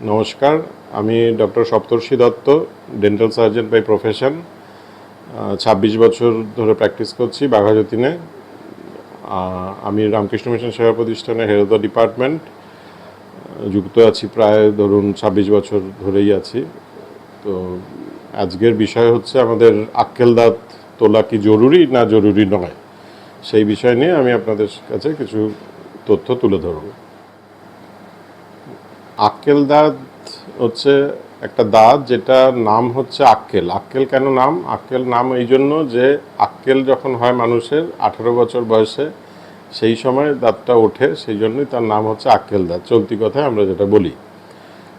নমস্কার, আমি doctor Saptarshi Dutta dental surgeon by profession ছাব্বিশ বছর ধরে প্র্যাকটিস করছি বাঘাযতীনে। আমি রামকৃষ্ণ মিশন সেবা প্রতিষ্ঠানের দ্য ডিপার্টমেন্ট যুক্ত আছি প্রায় ধরুন ছাব্বিশ বছর ধরেই আছি। তো আজকের বিষয় হচ্ছে আমাদের আক্কেল দাঁত তোলা কি জরুরি না জরুরি নয়, সেই বিষয় নিয়ে আমি আপনাদের কাছে কিছু তথ্য তুলে ধরব। আক্কেল দাঁত হচ্ছে একটা দাঁত যেটা নাম হচ্ছে আক্কেল। আক্কেল কেন নাম? আক্কেল নাম এই জন্য যে আক্কেল যখন হয় মানুষের আঠেরো বছর বয়সে, সেই সময় দাঁতটা ওঠে, সেই জন্যই তার নাম হচ্ছে আক্কেল দাঁত। চলতি কথায় আমরা যেটা বলি।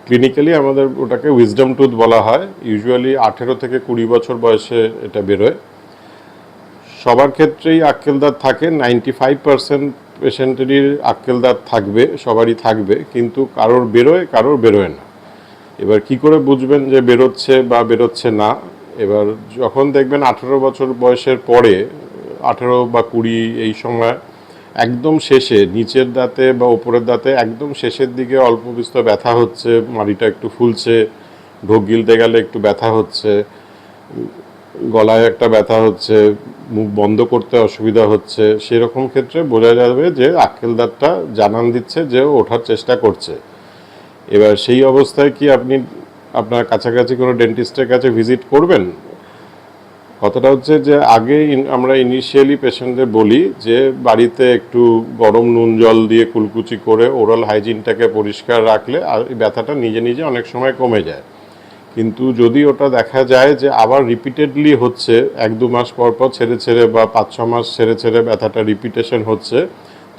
ক্লিনিক্যালি আমাদের ওটাকে উইজডম টুথ বলা হয়। ইউজুয়ালি আঠেরো থেকে কুড়ি বছর বয়সে এটা বেরোয়। সবার ক্ষেত্রেই আক্কেল দাঁত থাকে। নাইনটি ফাইভ পার্সেন্ট পেশেন্টেরই আক্কেল দাঁত থাকবে, সবারই থাকবে, কিন্তু কারোর বেরোয় কারোর বেরোয় না। এবার কি করে বুঝবেন যে বেরোচ্ছে বা বেরোচ্ছে না? এবার যখন দেখবেন আঠেরো বছর বয়সের পরে, আঠেরো বা কুড়ি এই সময়, একদম শেষে, নিচের দাঁতে বা ওপরের দাঁতে একদম শেষের দিকে অল্প বিস্তর ব্যথা হচ্ছে, মাড়িটা একটু ফুলছে, ঢোক গিলতে গেলে একটু ব্যথা হচ্ছে, গলায় একটা ব্যথা হচ্ছে মুখ বন্ধ করতে অসুবিধা হচ্ছে, সেরকম ক্ষেত্রে বোঝা যাবে যে আক্কেল দাঁতটা জানান দিচ্ছে যে ওঠার চেষ্টা করছে। এবার সেই অবস্থায় কি আপনি আপনার কাছাকাছি কোনো ডেন্টিস্টের কাছে ভিজিট করবেন? কথাটা হচ্ছে যে আগে আমরা ইনিশিয়ালি পেশেন্টদের বলি যে বাড়িতে একটু গরম নুন জল দিয়ে কুলকুচি করে ওরাল হাইজিনটাকে পরিষ্কার রাখলে আর ব্যথাটা নিজে নিজে অনেক সময় কমে যায়। কিন্তু যদি ওটা দেখা যায় যে আবার রিপিটেডলি হচ্ছে, এক দু মাস পর পর ছেড়ে ছেড়ে বা পাঁচ ছ মাস ছেড়ে ছেড়ে ব্যথাটা রিপিটেশন হচ্ছে,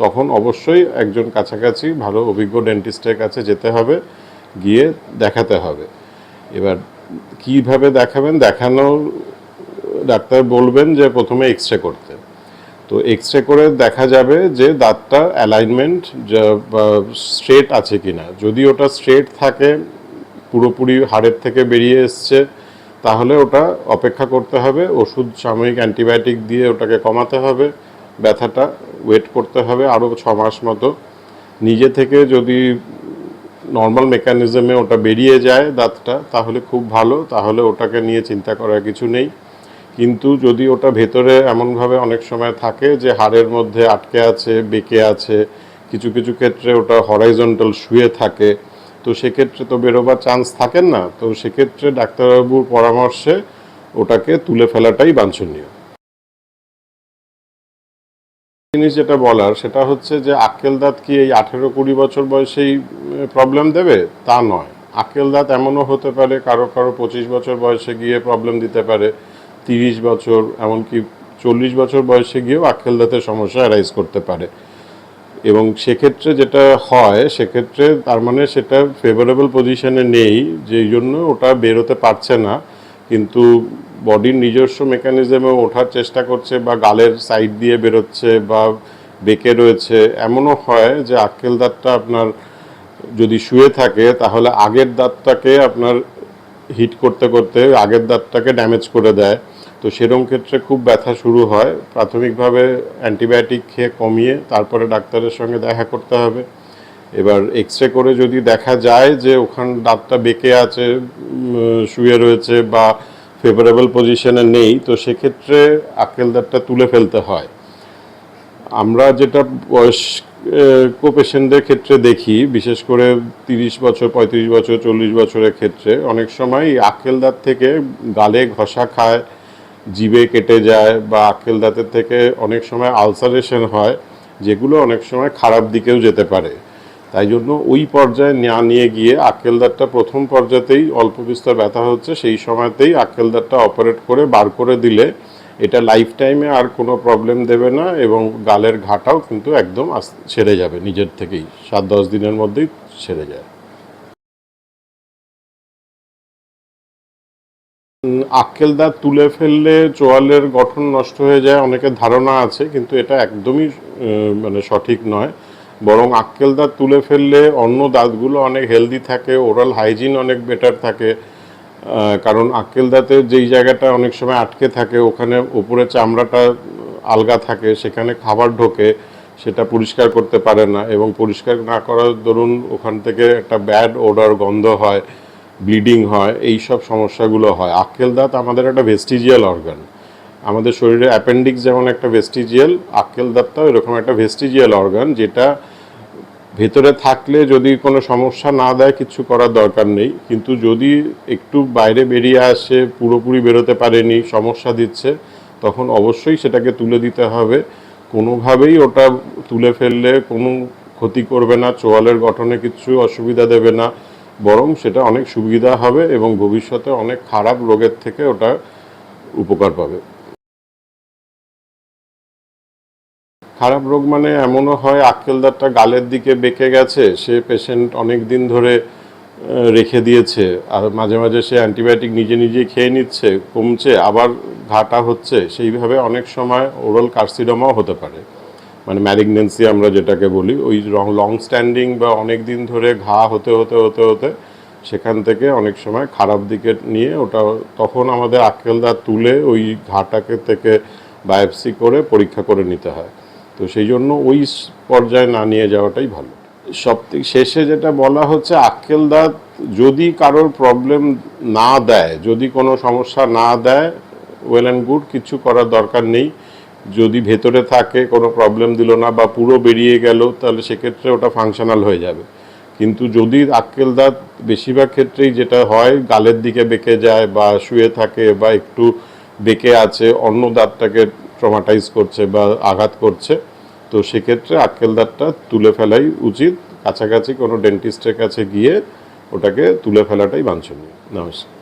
তখন অবশ্যই একজন কাছাকাছি ভালো অভিজ্ঞ ডেন্টিস্টের কাছে যেতে হবে, গিয়ে দেখাতে হবে। এবার কীভাবে দেখাবেন? দেখানো ডাক্তার বলবেন যে প্রথমে এক্স রে করতে। তো এক্স রে করে দেখা যাবে যে দাঁতটা অ্যালাইনমেন্ট স্ট্রেট আছে কি না যদি ওটা স্ট্রেট থাকে পুরোপুরি হাড়ের থেকে বেরিয়ে এসছে, তাহলে ওটা অপেক্ষা করতে হবে, ওষুধ, সাময়িক অ্যান্টিবায়োটিক দিয়ে ওটাকে কমাতে হবে, ব্যথাটা ওয়েট করতে হবে আরও ছ মাস মতো। নিজে থেকে যদি নর্মাল মেকানিজমে ওটা বেরিয়ে যায় দাঁতটা, তাহলে খুব ভালো, তাহলে ওটাকে নিয়ে চিন্তা করার কিছু নেই। কিন্তু যদি ওটা ভেতরে এমনভাবে অনেক সময় থাকে যে হাড়ের মধ্যে আটকে আছে, বেঁকে আছে, কিছু কিছু ক্ষেত্রে ওটা হরাইজন্টাল শুয়ে থাকে তো সেক্ষেত্রে তো বেরোবার চান্স থাকেন না। তো সেক্ষেত্রে ডাক্তারবাবুর পরামর্শে ওটাকে তুলে ফেলাটাই বাঞ্ছনীয়। জিনিস যেটা বলার, সেটা হচ্ছে যে আক্কেল দাঁত কি এই আঠেরো কুড়ি বছর বয়সেই প্রবলেম দেবে? তা নয়। আক্কেল দাঁত এমনও হতে পারে, কারও কারও পঁচিশ বছর বয়সে গিয়ে প্রবলেম দিতে পারে, তিরিশ বছর, এমনকি চল্লিশ বছর বয়সে গিয়েও আক্কেল দাঁতের সমস্যা অ্যারাইজ করতে পারে। এবং সেক্ষেত্রে যেটা হয়, সেক্ষেত্রে তার মানে সেটা ফেভারেবল পজিশনে নেই, যেই জন্য ওটা বেরোতে পারছে না। কিন্তু বডির নিজস্ব মেকানিজমে ওঠার চেষ্টা করছে বা গালের সাইড দিয়ে বেরোচ্ছে বা বেঁকে রয়েছে, এমনও হয় যে আক্কেল দাঁতটা আপনার যদি শুয়ে থাকে, তাহলে আগের দাঁতটাকে আপনার হিট করতে করতে আগের দাঁতটাকে ড্যামেজ করে দেয়। তো সেরকম ক্ষেত্রে খুব ব্যথা শুরু হয়। প্রাথমিকভাবে অ্যান্টিবায়োটিক খেয়ে কমিয়ে তারপরে ডাক্তারের সঙ্গে দেখা করতে হবে। এবার এক্স রে করে যদি দেখা যায় যে ওখান দাঁতটা বেঁকে আছে শুয়ে রয়েছে বা ফেভারেবল পজিশনে নেই, তো সেক্ষেত্রে আক্কেল দাঁতটা তুলে ফেলতে হয়। আমরা যেটা বয়স্ক পেশেন্টদের ক্ষেত্রে দেখি, বিশেষ করে তিরিশ বছর, পঁয়ত্রিশ বছর, চল্লিশ বছরের ক্ষেত্রে, অনেক সময় আক্কেল দাঁত থেকে গালে ঘষা খায় জিভে কেটে যায় বা আক্কেল দাঁতের থেকে অনেক সময় আলসারেশন হয়, যেগুলো অনেক সময় খারাপ দিকেও যেতে পারে। তাই জন্য ওই পর্যায়ে না নিয়ে গিয়ে আক্কেল দাঁতটা প্রথম পর্যাতেই অল্প বিস্তর ব্যথা হচ্ছে, সেই সময়তেই আক্কেল দাঁতটা অপারেট করে বার করে দিলে এটা লাইফ টাইমে আর কোনো প্রবলেম দেবে না এবং গালের ঘাটাও কিন্তু একদম সেরে যাবে, নিজের থেকেই। সাত দশ দিনের মধ্যেই সেরে যায়। আক্কেল দাঁত তুলে ফেললে চোয়ালের গঠন নষ্ট হয়ে যায়, অনেকের ধারণা আছে, কিন্তু এটা একদমই মানে সঠিক নয়। বরং আক্কেল দাঁত তুলে ফেললে অন্য দাঁতগুলো অনেক হেলদি থাকে ওরাল হাইজিন অনেক বেটার থাকে। কারণ আক্কেল দাঁতের যেই জায়গাটা অনেক সময় আটকে থাকে, ওখানে উপরে চামড়াটা আলগা থাকে, সেখানে খাবার ঢোকে, সেটা পরিষ্কার করতে পারে না। এবং পরিষ্কার না করার দরুন ওখান থেকে একটা ব্যাড ওডার গন্ধ হয়। ব্লিডিং হয়, এই সব সমস্যাগুলো হয়। আক্কেল দাঁত আমাদের একটা ভেস্টিজিয়াল অর্গান। আমাদের শরীরে অ্যাপেন্ডিক্স যেমন একটা ভেস্টিজিয়াল, আক্কেল দাঁতটাও এরকম একটা ভেস্টিজিয়াল অর্গান যেটা ভেতরে থাকলে যদি কোনো সমস্যা না দেয়, কিছু করার দরকার নেই। কিন্তু যদি একটু বাইরে বেরিয়ে আসে, পুরোপুরি বেরোতে পারেনি, সমস্যা দিচ্ছে, তখন অবশ্যই সেটাকে তুলে দিতে হবে। কোনোভাবেই ওটা তুলে ফেললে কোনো ক্ষতি করবে না, চোয়ালের গঠনে কিছু অসুবিধা দেবে না। বরং সেটা অনেক সুবিধা হবে এবং ভবিষ্যতে অনেক খারাপ রোগের থেকে ওটা উপকার পাবে। খারাপ রোগ মানে এমনও হয় আক্কেল দাঁতটা গালের দিকে বেঁকে গেছে, সে পেশেন্ট অনেক দিন ধরে রেখে দিয়েছে, আর মাঝে মাঝে সে অ্যান্টিবায়োটিক নিজে নিজে খেয়ে নিচ্ছে, কমছে, আবার ঘাটা হচ্ছে, সেইভাবে অনেক সময় ওরাল কার্সিডোমাও হতে পারে। মানে ম্যালিগনেন্সি আমরা যেটাকে বলি, ওই লং স্ট্যান্ডিং বা অনেক দিন ধরে ঘা হতে হতে হতে হতে সেখান থেকে অনেক সময় খারাপ দিকে নিয়ে ওটা তখন আমাদের আক্কেল দাঁত তুলে ওই ঘাটাকে থেকে বায়োপসি করে পরীক্ষা করে নিতে হয়। তো সেই জন্য ওই পর্যায়ে না নিয়ে যাওয়াটাই ভালো। সব শেষে যেটা বলা হচ্ছে আক্কেল দাঁত যদি কারোর প্রবলেম না দেয়, যদি কোনো সমস্যা না দেয় ওয়েল অ্যান্ড গুড কিছু করার দরকার নেই। যদি ভেতরে থাকে, কোনো প্রবলেম দিল না বা পুরো বেরিয়ে গেল, তাহলে সেক্ষেত্রে ওটা ফাংশনাল হয়ে যাবে। কিন্তু যদি আক্কেল দাঁত বেশিরভাগ ক্ষেত্রেই যেটা হয়, গালের দিকে বেঁকে যায় বা শুয়ে থাকে বা একটু বেঁকে আছে, অন্য দাঁতটাকে ট্রমাটাইজ করছে বা আঘাত করছে, তো সেক্ষেত্রে আক্কেল দাঁতটা তুলে ফেলাই উচিত। কাছাকাছি কোনো ডেন্টিস্টের কাছে গিয়ে ওটাকে তুলে ফেলাটাই বাঞ্ছনীয়। নমস্কার।